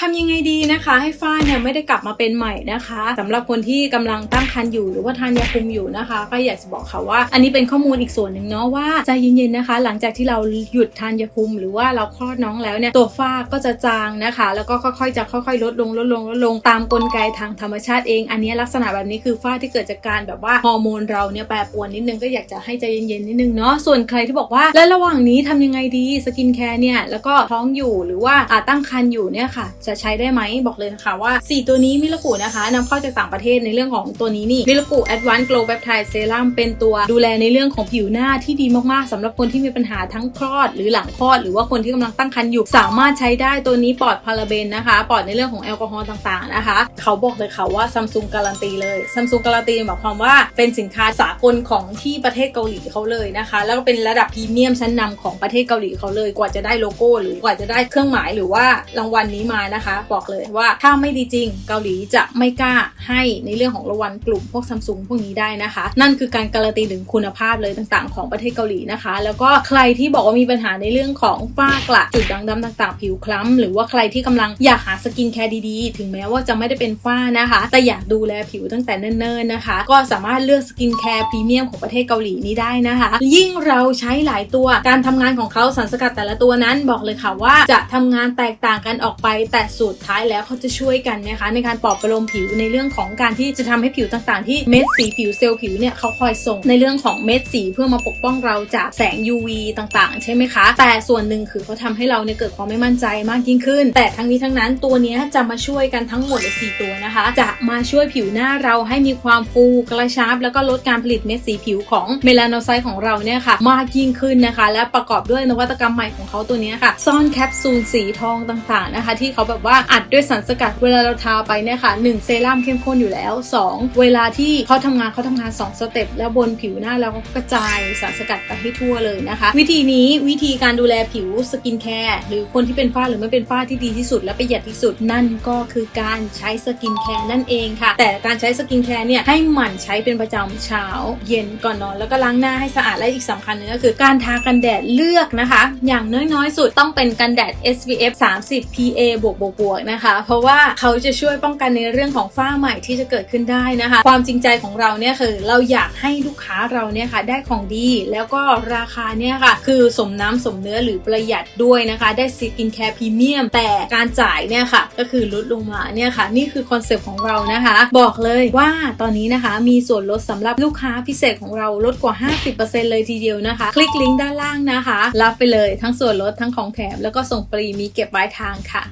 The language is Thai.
ทำยังไงดีนะคะ ให้ฝ้าเนี่ยไม่ได้กลับมาเป็นใหม่นะคะสำหรับคนที่กำลังตั้งครรภ์อยู่หรือว่าทานยาคุมอยู่นะคะ ก็อยากจะบอกค่ะว่า อันนี้เป็นข้อมูลอีกส่วนหนึ่งเนาะว่าใจเย็นๆนะคะ หลังจากที่เราหยุดทานยาคุม หรือว่าเราคลอดน้องแล้วเนี่ยตัวฝ้าก็จะจางนะคะ แล้วก็ค่อยๆจะค่อยๆ ลดลงลดลงลดลงตามกลไกทางธรรมชาติเอง อันนี้ลักษณะแบบนี้คือฝ้าที่เกิดจากการแบบว่าฮอร์โมนเราเนี่ยแปรปรวนนิดนึงก็อยากจะให้ใจเย็นๆนิดนึงเนาะส่วนใครที่บอกว่า แล้วระหว่างนี้ทำยังไงดีสกินแคร์เนี่ยแล้วก็ท้องอยู่หรือว่าอาตั้งครรภ์อยู่เนี่ยค่ะจะใช้ได้ไหมบอกเลยนะคะว่า 4 ตัวนี้มิลกุนะคะนำเข้าจากต่างประเทศในเรื่องของตัวนี้นี่มิลกุ Advanced Glow Peptide Serum เป็นตัวดูแลในเรื่องของผิวหน้าที่ดีมากๆสำหรับคนที่มีปัญหาทั้งคลอดหรือหลังคลอด หรือว่าคนที่กำลังตั้งครรภ์อยู่สามารถใช้ได้ตัวนี้ปลอดพาราเบนนะคะ ปลอดในเรื่องของแอลกอฮอล์ต่างๆนะคะ เขาบอกเลยค่ะว่าซัมซุงการันตีเลยซัมซุงการันตีหมายความว่าเป็นสินค้าสากลของที่ประเทศเกาหลีเขาเลยนะคะ แล้วก็เป็นระดับพรีเมียมชั้นนำของประเทศเกาหลีเขาเลยกว่าจะได้โลโก้ หรือกว่าจะได้เครื่องหมายหรือว่ารางวัลนี้มานะคะ บอกเลยว่าถ้าไม่ดีจริงเกาหลีจะไม่กล้าให้ในเรื่องของรางวัลกลุ่มพวกซัมซุงพวกนี้ได้นะคะ นั่นคือการการันตีถึงคุณภาพเลยต่างๆ ของประเทศเกาหลีนะคะ แล้วก็ใครที่บอกว่ามีปัญหาในเรื่องของฝ้ากระจุดด่างดำต่าง ๆ ผิวคล้ำหรือว่าใครที่กำลังอยากหาสกินแคร์ดีๆ ถึงแม้ว่าจะไม่ได้เป็นฝ้านะคะ แต่อยากดูแลผิวตั้งแต่เนิ่นๆนะคะ ก็สามารถเลือกสกินแคร์พรีเมียมของประเทศเกาหลีนี้ได้นะคะ ยิ่งเราใช้หลายตัวการทำงานของเขาสารสกัดแต่ละตัวนั้นบอกเลยค่ะว่าจะทำงานแตกต่างกันออกไป แต่สุดท้ายแล้วเขาจะช่วยกันนะคะในการปลอบประโลมผิวในเรื่องของการที่จะทำให้ผิวต่างๆ ที่เม็ดสีผิวเซลล์ผิวเนี่ยเขาคอยส่งในเรื่องของเม็ดสีเพื่อมาปกป้องเราจากแสง UV ต่างๆ ใช่ไหมคะ แต่ส่วนหนึ่งคือเขาทำให้เราเนี่ยเกิดความไม่มั่นใจมากยิ่งขึ้น แต่ทั้งนี้ทั้งนั้นตัวนี้จะมาช่วยกันทั้งหมดเลย4ตัวนะคะ จะมาช่วยผิวหน้าเราให้มีความฟูกระชับ แล้วก็ลดการผลิตเม็ดสีผิวของเมลานโนไซต์ของเราเนี่ยค่ะมากยิ่งขึ้นนะคะ และประกอบด้วยนวัตกรรมใหม่ของเขาตัวนี้ค่ะซ่อนแคปซูลสีทองต่างๆนะคะ ที่เขาแบบว่าอัดด้วยสารสกัดเวลาเราทาไปเนี่ยค่ะหนึ่งเซรั่มเข้มข้นอยู่แล้ว 2 เวลาที่เขาทำงานเขาทำงาน 2 สเต็ปแล้วบนผิวหน้าเราก็กระจายสารสกัดไปให้ทั่วเลยนะคะ วิธีนี้วิธีการดูแลผิวสกินแคร์หรือคนที่เป็นฝ้าหรือไม่เป็นฝ้าที่ดีที่สุด และประหยัดที่สุดนั่นก็คือการใช้สกินแคร์นั่นเองค่ะ แต่การใช้สกินแคร์เนี่ยให้หมั่นใช้เป็นประจำเช้า เย็นก่อนนอน แล้วก็ล้างหน้าให้สะอาดและอีกสำคัญหนึงก็คือการทากันแดดเลือกนะคะ อย่างน้อยๆ สุดต้องเป็นกันแดด SPF 30 PA บวกบวกบวกนะคะ เพราะว่าเขาจะช่วยป้องกันในเรื่องของฝ้าใหม่ที่จะเกิดขึ้นได้นะคะ ความจริงใจของเราเนี่ยคือเราอยากให้ลูกค้าเราเนี่ยค่ะได้ของดี แล้วก็ราคาเนี่ยค่ะ คือสมน้ำสมเนื้อหรือประหยัดด้วยนะคะ ได้สกินแคร์พรีเมียม แต่การจ่ายเนี่ยค่ะ ก็คือลดลงมาเนี่ยค่ะ นี่คือคอนเซปต์ของเรานะคะ บอกเลยว่าตอนนี้นะคะมีส่วนลดสำหรับลูกค้าพิเศษของเราลดกว่า 50%เลยทีเดียวนะคะ คลิกลิงก์ด้านล่างนะคะ รับไปเลยทั้งส่วนลดทั้งของแถมแล้วก็ส่งฟรีมีเก็บปลายทางค่ะ